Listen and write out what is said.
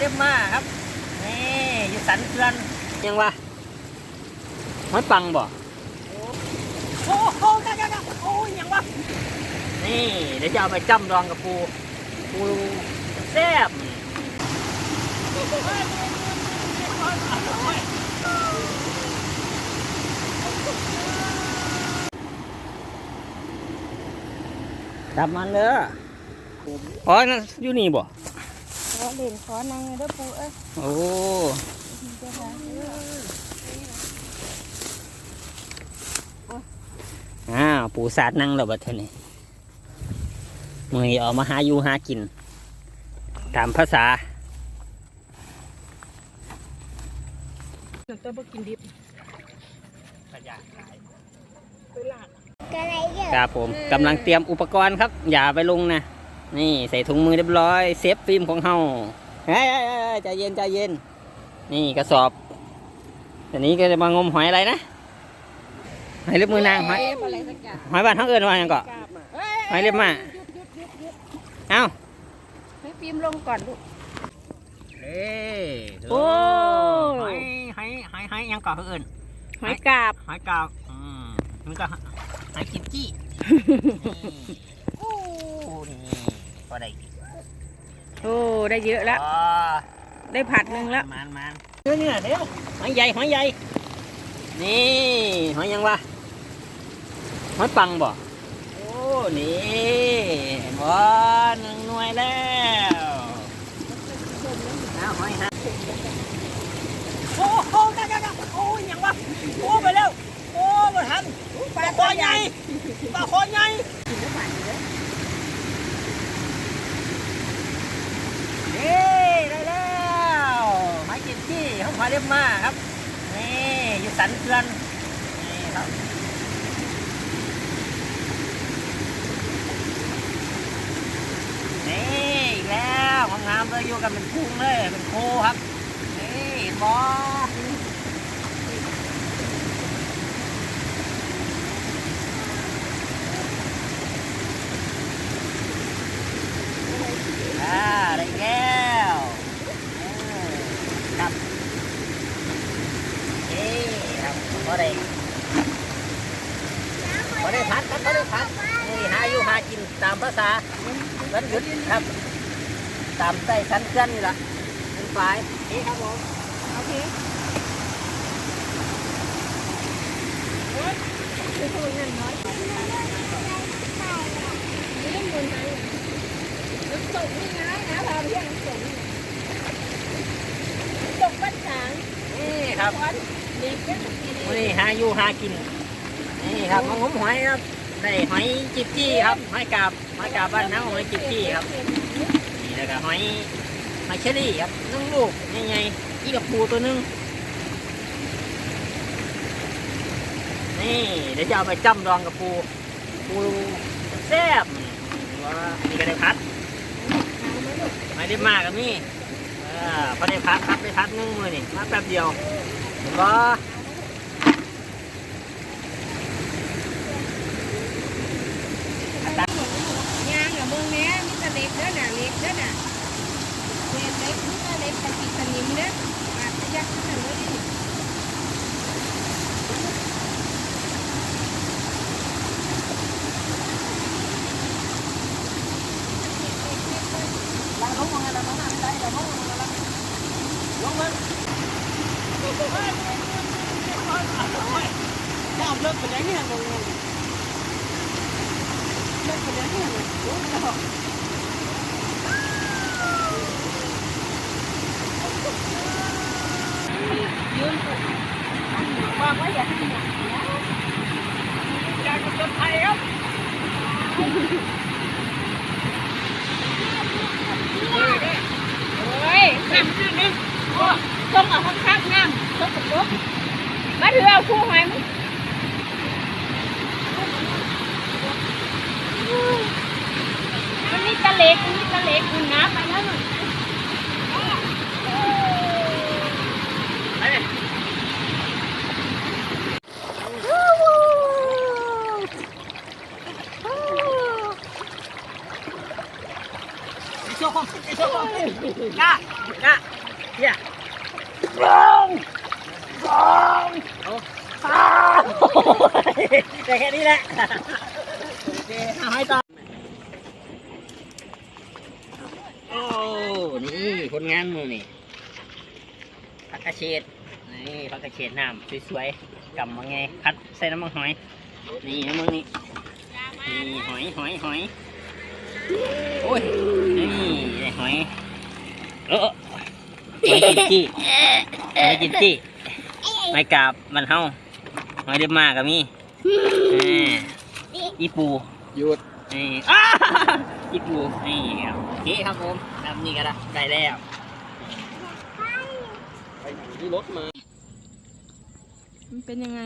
เรียบมาครับ นี่อยู่สันเกลือนยังวะหอยปังบ่โอ้โหจ้าจ้าจ้าโอ้ยยังวะนี่เดี๋ยวจะเอาไปจ้ำดองกับปูปูแซ่บจับมันเลยอ๋อนั่นอยู่นี่บ่ขอ เล่นขอนางเด้อปูเอ้ยโอ้เจ้าค่ะอ้าวปูสาดนั่งแล้วบัดเทอนี่มือออกมาหาอยู่หากิน ตามภาษาตัวบ่กินดิบไปลาดครับผมกำลังเตรียมอุปกรณ์ครับ อย่าไปลงนะ นี่ใส่ถุงมือเรียบร้อยเซฟฟิล์มของเฮาเฮ้ยเฮ้ยเฮ้ยใจเย็นใจเย็น นี่กระสอบอันนี้ก็จะมางมหอยอะไรนะหอยเล็บมือนางหอยเอ๊ะอะไรสักอย่างหอยบ้านเขาเอินว่าหยังเกาะกราบอะเอ้ยหอยเล็บมาหยุดหยุดหยุดหยุดเอ้าให้ฟิล์มลงก่อนลูกเอ้ยโอ้หอยหอยหอยหอยหยังเกาะเขาเอินหอยกราบหอยกาวอืมมันก็หอยจิบจี้โอ้นี่ ก็ได้โอ้ได้เยอะแล้ว อ๋อได้ผัดหนึ่งแล้วมันมันเดี๋ยวเนี่ยเดี๋ยวหอยใหญ่หอยใหญ่ นี่หอยยังวะหอยปังบ่ โอ้นี่บ่หนึ่งหน่วยแล้วเอาหอยฮะโอ้โหจ้าจ้าจ้าโอ้ยยังวะโอ้ไปแล้ว โอ้บ่ทันปลาคอใหญ่ปลาคอใหญ่เย้ได้แล้วไม้กิน มาเรียบมาครับ นี่อยู่สันเกลือนนี่ครับนี่อีกแล้วงามเลยอยู่กันเป็นพุงเลยเป็นโคครับ นี่บออ่าได้แล้วเออครับนี่ครั บพอได้พอได้พัดครับพอได้พัดนี่หาอยู่หากินตามภาษาวันหยุดครับ ตามใต้ชั้นเพื่อนนี่แหละเป็นฝ่ายนี่ครับผมโอเคคือตัวนั่นน้อยไม่ต้องบนนั้นน้ำตกนี่นะนะพาไปเที่ยวน้ำตกนี่น้ำตกบ้านฉางนี่ครับเด็กก็ วันนี้หาอยู่หากิน นี่ครับของผมหอยครับได้หอยจิบจี้ครับหอยกาบหอยกาบบ้านน้ำหอยจิบจี้ครับนี่แล้วก็หอยหอยเชอรี่ครับนึ่งลูกใหญ่ๆอีกับปูตัวนึงนี่เดี๋ยวจะเอาไปจ้ำดองกับปูปูแซ่บว่านี่ก็ได้พัดไม่ได้มากกับนี่พอได้พัดพัดไปพัดนึ่งมือนี่มาแป๊บเดียวเห็นบ่างอะเมืองเนี้ย มีแต่เล็กเด้อน่ะเล็กเด้อน่ะเล็กเล็กมีแต่เล็กปฏิสนิมเด้ออาจจะยักษ์ขึ้นเลยดิลงลงมาแล้วลงมาได้แล้วลงมาแล้วลงมาจับเลิกไปแล้วเนี่ยลงลงเลิกไปแล้วเนี่ยโอ้ย ยืนวางไว้ อย่าให้นักอยากจะไทยครับเฮ้ยน้ำขึ้นนึงต้องเอาข้างๆน้ำต้องกระตุกมาถือเอาคู่หอยมึงมันมีตะเล็กมันมีตะเล็กมันน้ำไปแล้วน่ะ ไปเลย โชว์ของไอ้โชว์ของ กะกะเฮียลงลงเอาอ้าวแต่แค่นี้แหละโอเคเอาให้ต่อโอ้นี่ผลงานมือนี่ผักกระเฉดนี่ผักกระเฉดน้ำสวยๆกำมาไงพัดใส่น้ำมันหอย นี่น้ำมันนี่นี่หอยหอยหอยโอ้ยนี่หอย เออหอยกินจี้หอยกินจี้ไม่กราบมันเฮาหอยเดือมากับมีอ่าอีปูหยุดนี่อีปูนี่ครับโอเคครับผมแบบนี้ก็ได้ได้แล้วไปที่รถมา มันเป็นยังไง